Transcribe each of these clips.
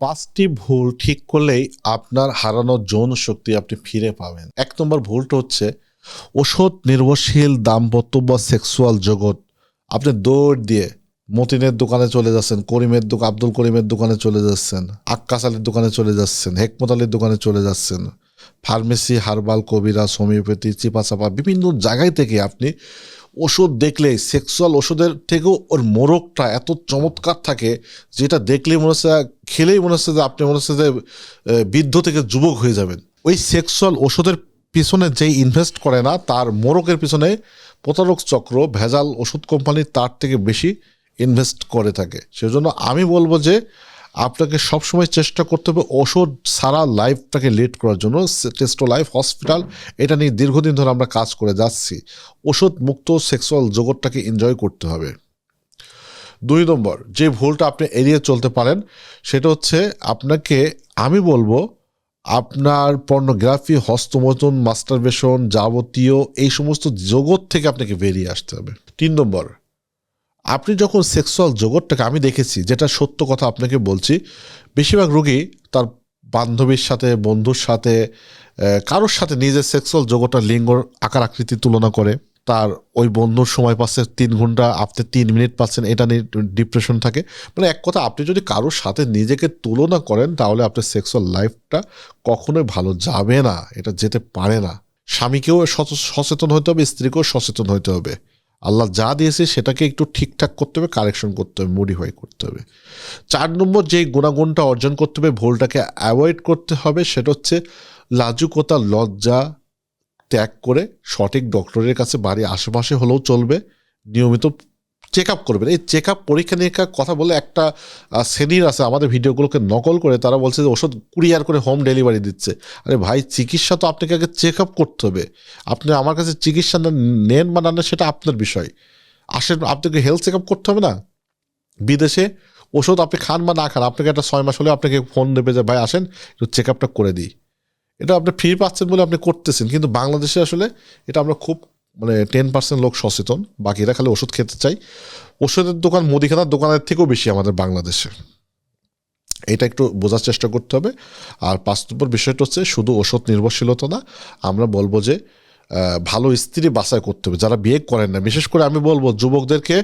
পাঁচটি ভুল ঠিক করলেই আপনার হারানো যৌন শক্তি আপনি ফিরে পাবেন। এক নম্বর ভুলটা হচ্ছে ওষুধ নির্ভরশীল দাম্পত্য বা সেক্সুয়াল জগৎ। আপনি দৌড় দিয়ে মতিনের দোকানে চলে যাচ্ছেন, করিমের দোকান আব্দুল করিমের দোকানে চলে যাচ্ছেন, আক্কাস আলীর দোকানে চলে যাচ্ছেন, হেকমত আলীর দোকানে চলে যাচ্ছেন, ফার্মেসি, হার্বাল, কবিরাজ, হোমিওপ্যাথি, চিপাচাপা, বিভিন্ন জায়গায় থেকে আপনি ওষুধ দেখলে সেক্সুয়াল ওষুধের থেকেও ওর মোরগটা এত চমৎকার থাকে, যেটা দেখলেই মনে হচ্ছে খেলেই মনে হচ্ছে যে আপনি মনে হচ্ছে যে বৃদ্ধ থেকে যুবক হয়ে যাবেন। ওই সেক্সুয়াল ওষুধের পিছনে যেই ইনভেস্ট করে না, তার মোরগের পিছনে প্রতারক চক্র, ভেজাল ওষুধ কোম্পানি তার থেকে বেশি ইনভেস্ট করে থাকে। সেজন্য আমি বলব যে, আপনাকে সবসময় চেষ্টা করতে হবে ওষুধ সারা লাইফটাকে লিড করার জন্য। টেস্টো লাইফ হসপিটাল এটা নিয়ে দীর্ঘদিন ধরে আমরা কাজ করে যাচ্ছি। ওষুধ মুক্ত সেক্সুয়াল জগৎটাকে এনজয় করতে হবে। দুই নম্বর, যে ভুলটা আপনি এড়িয়ে চলতে পারেন, সেটা হচ্ছে আপনাকে আমি বলব আপনার পর্নোগ্রাফি হস্তমোচন মাস্টারবেশন যাবতীয় এই সমস্ত জগৎ থেকে আপনাকে বেরিয়ে আসতে হবে। তিন নম্বর, আপনি যখন সেক্সুয়াল জগৎটাকে আমি দেখেছি, যেটা সত্য কথা আপনাকে বলছি, বেশিরভাগ রোগী তার বান্ধবীর সাথে, বন্ধুর সাথে কারোর সাথে নিজের সেক্সুয়াল জগৎটা লিঙ্গর আকার, আকৃতি তুলনা করে। তার ওই বন্ধুর সময় পাচ্ছে তিন ঘণ্টা, আপনি তিন মিনিট পাচ্ছেন, এটা নিয়ে ডিপ্রেশন থাকে। মানে এক কথা, আপনি যদি কারোর সাথে নিজেকে তুলনা করেন, তাহলে আপনার সেক্সুয়াল লাইফটা কখনোই ভালো যাবে না, এটা যেতে পারে না। স্বামীকেও সচেতন হতে হবে, স্ত্রীকেও সচেতন হতে হবে। আল্লাহ যা দিয়েছে, সেটাকে একটু ঠিকঠাক করতে হবে কারেকশন করতে হবে মডিফাই করতে হবে। চার নম্বর যেই গুণাগুণটা অর্জন করতে হবে, ভুলটাকে অ্যাভয়েড করতে হবে, সেটা হচ্ছে লাজুকতা, লজ্জা ত্যাগ করে সঠিক ডক্টরের কাছে বাড়ি আশেপাশে হলেও চলবে, নিয়মিত চেক আপ করবেন। এই চেক আপ পরীক্ষা নিরীক্ষা কথা বলে একটা শ্রেণির আছে, আমাদের ভিডিওগুলোকে নকল করে তারা বলছে যে ওষুধ কুরিয়ার করে হোম ডেলিভারি দিচ্ছে। আরে ভাই, চিকিৎসা তো আপনাকে আগে চেক আপ করতে হবে। আপনি আমার কাছে চিকিৎসা নেন বা না নেন সেটা আপনার বিষয়। আসেন, আপনাকে হেলথ চেক আপ করতে হবে না। বিদেশে ওষুধ আপনি খান বা না খান, আপনাকে একটা ছয় মাস হলে আপনাকে ফোন দেবে যে, ভাই, আসেন, একটু চেক আপটা করে দিই। এটা আপনি ফ্রি পাচ্ছেন বলে আপনি করতেছেন, কিন্তু বাংলাদেশে আসলে এটা আমরা খুব মানে টেন পার্সেন্ট লোক সচেতন, বাকিরা খালি ওষুধ খেতে চাই। ওষুধের দোকান, মুদিখানার দোকানের থেকেও বেশি আমাদের বাংলাদেশে। এটা একটু বোঝার চেষ্টা করতে হবে। আর পাঁচ নম্বর বিষয়টা হচ্ছে শুধু ওষুধ নির্ভরশীলতা না, আমরা বলব যে ভালো স্ত্রী বাছাই করতে হবে, যারা বিয়ে করেন না। বিশেষ করে আমি বলব যুবকদেরকে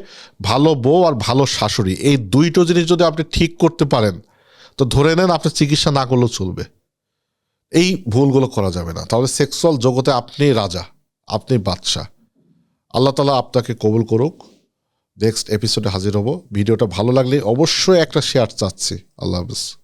ভালো বউ আর ভালো শাশুড়ি, এই দুইটো জিনিস যদি আপনি ঠিক করতে পারেন, তো ধরে নেন আপনার চিকিৎসা না করলেও চলবে। এই ভুলগুলো করা যাবে না। তাহলে সেক্সুয়াল জগতে আপনি রাজা, আপনি বাদশাহ। আল্লাহ তালা আপনাকে কবুল করুক। নেক্সট এপিসোডে হাজির হব। ভিডিওটা ভালো লাগলে অবশ্যই একটা শেয়ার চাচ্ছি। আল্লাহ হাফিজ।